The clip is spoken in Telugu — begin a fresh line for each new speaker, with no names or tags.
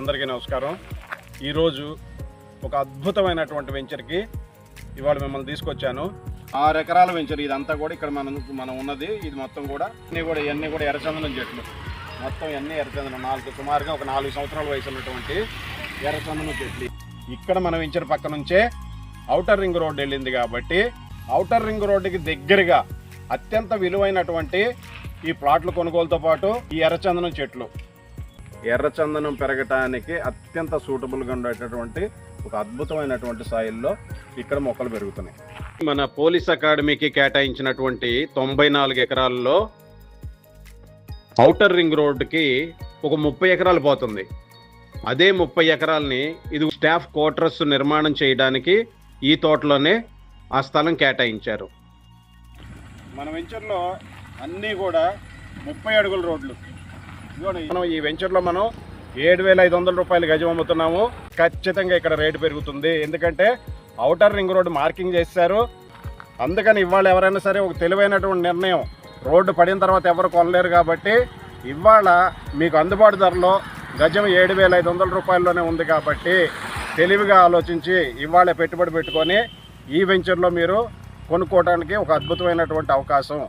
అందరికీ నమస్కారం. ఈరోజు ఒక అద్భుతమైనటువంటి వెంచర్కి ఇవాళ మిమ్మల్ని తీసుకొచ్చాను. ఆరు ఎకరాల వెంచర్ ఇదంతా కూడా ఇక్కడ మనం మనం ఉన్నది. ఇది మొత్తం కూడా ఇవన్నీ కూడా ఇవన్నీ కూడా ఎర్రచందనం చెట్లు. మొత్తం ఇవన్నీ ఎర్రచందనం. నాలుగు సుమారుగా ఒక నాలుగు సంవత్సరాల వయసు ఉన్నటువంటి ఎర్రచందనం చెట్లు. ఇక్కడ మన వెంచర్ పక్క నుంచే ఔటర్ రింగ్ రోడ్ వెళ్ళింది కాబట్టి ఔటర్ రింగ్ రోడ్డుకి దగ్గరగా అత్యంత విలువైనటువంటి ఈ ప్లాట్ల కొనుగోలుతో పాటు ఈ ఎర్రచందనం చెట్లు. ఎర్రచందనం పెరగటానికి అత్యంత సూటబుల్గా ఉండేటటువంటి ఒక అద్భుతమైనటువంటి సాయిల్లో ఇక్కడ మొక్కలు పెరుగుతున్నాయి. మన పోలీస్ అకాడమీకి కేటాయించినటువంటి తొంభై నాలుగు ఎకరాల్లో ఔటర్ రింగ్ రోడ్డుకి ఒక ముప్పై ఎకరాలు పోతుంది. అదే ముప్పై ఎకరాలని ఇది స్టాఫ్ క్వార్టర్స్ నిర్మాణం చేయడానికి ఈ తోటలోనే ఆ స్థలం కేటాయించారు. మన వెంచర్లో అన్నీ కూడా ముప్పై అడుగుల రోడ్లు. మనం ఈ వెంచర్లో మనం ఏడు వేల ఐదు వందల రూపాయలు గజం అమ్ముతున్నాము. ఖచ్చితంగా ఇక్కడ రేటు పెరుగుతుంది. ఎందుకంటే అవుటర్ రింగ్ రోడ్డు మార్కింగ్ చేశారు అందుకని ఇవాళ ఎవరైనా సరే ఒక తెలివైనటువంటి నిర్ణయం. రోడ్డు పడిన తర్వాత ఎవరు కొనలేరు కాబట్టి ఇవాళ మీకు అందుబాటు ధరలో గజం ఏడు వేల ఐదు వందల రూపాయల్లోనే ఉంది కాబట్టి తెలివిగా ఆలోచించి ఇవాళ పెట్టుబడి పెట్టుకొని ఈ వెంచర్లో మీరు కొనుక్కోవడానికి ఒక అద్భుతమైనటువంటి అవకాశం.